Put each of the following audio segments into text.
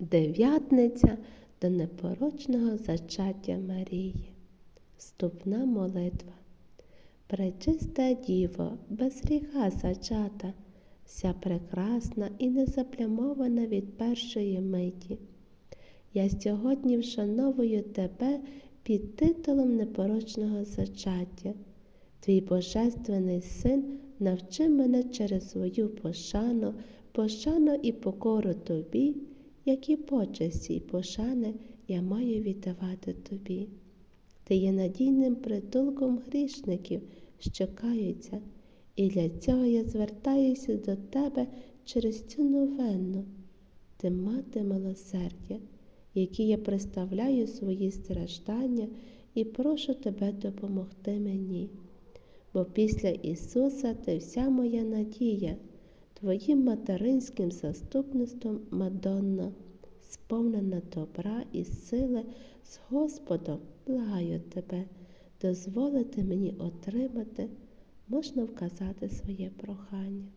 Дев'ятниця до непорочного зачаття Марії. Вступна молитва. Пречиста Діво, без гріха зачата, вся прекрасна і незаплямована від першої миті. Я сьогодні вшановую тебе під титулом непорочного зачаття. Твій Божественний син навчи мене через свою пошану, пошану і покору тобі, які почесті й пошани я маю віддавати тобі. Ти є надійним притулком грішників, що каються, і для цього я звертаюся до тебе через цю новенну. Ти мати милосердя, які я представляю свої страждання і прошу тебе допомогти мені. Бо після Ісуса ти вся моя надія, Твоїм материнським заступництвом Мадонна, сповнена добра і сили з Господом, благаю тебе, дозволити мені отримати, можна вказати своє прохання.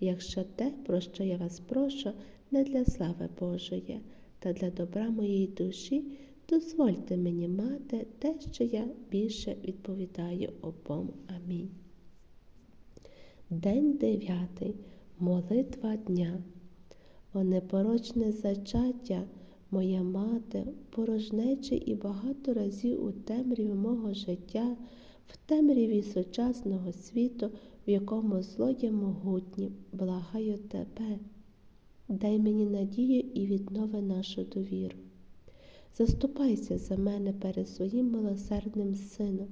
Якщо те, про що я вас прошу, не для слави Божої та для добра моєї душі, дозвольте мені мати те, що я більше відповідаю обом. Амінь. День дев'ятий. Молитва дня. О непорочне зачаття, моя мати, порожнечі і багато разів у темряві мого життя, в темряві сучасного світу, в якому зло є могутнім, благаю тебе. Дай мені надію і віднови нашу довіру. Заступайся за мене перед своїм милосердним сином,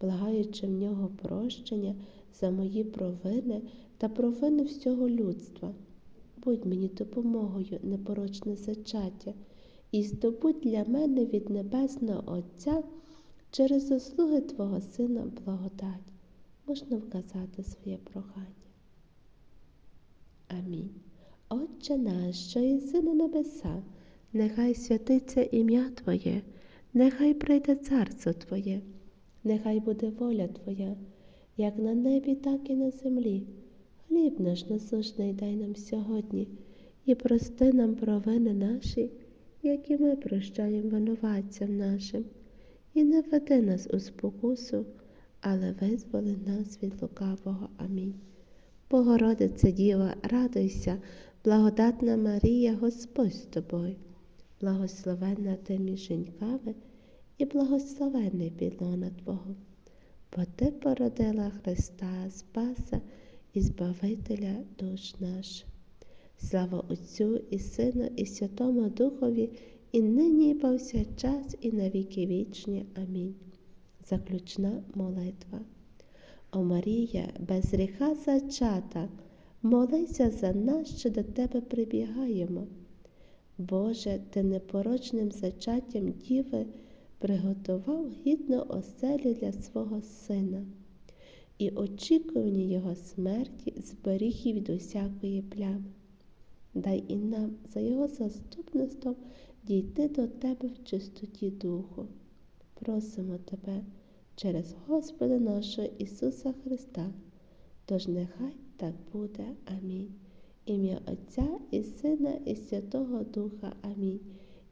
благаючи в нього прощення за мої провини та провини всього людства. Будь мені допомогою, непорочне зачаття, і здобудь для мене від Небесного Отця через заслуги Твого Сина благодать. Можна вказати своє прохання. Амінь. Отче наш, що єси на небеса, нехай святиться ім'я Твоє, нехай прийде царство Твоє, нехай буде воля Твоя, як на небі, так і на землі. Хліб наш насущний дай нам сьогодні, і прости нам провини наші, які ми прощаємо винуватцям нашим, і не веди нас у спокусу, але визволи нас від лукавого. Амінь. Богородице Діва, радуйся, благодатна Марія, Господь з тобою, благословенна ти між жінками і благословенний підлона Твого, бо Ти породила Христа Спаса і Збавителя душ наших. Слава Отцю і Сину, і Святому Духові, і нині, і повсякчас, і на віки вічні. Амінь. Заключна молитва. О Марія, без гріха зачата, молися за нас, що до Тебе прибігаємо. Боже, Ти непорочним зачаттям Діви приготував гідну оселю для свого Сина, і очікування Його смерті зберіг і від усякої плями. Дай і нам за Його заступництвом дійти до Тебе в чистоті Духу. Просимо Тебе через Господа нашого Ісуса Христа. Тож нехай так буде. Амінь. Ім'я Отця і Сина, і Святого Духа. Амінь.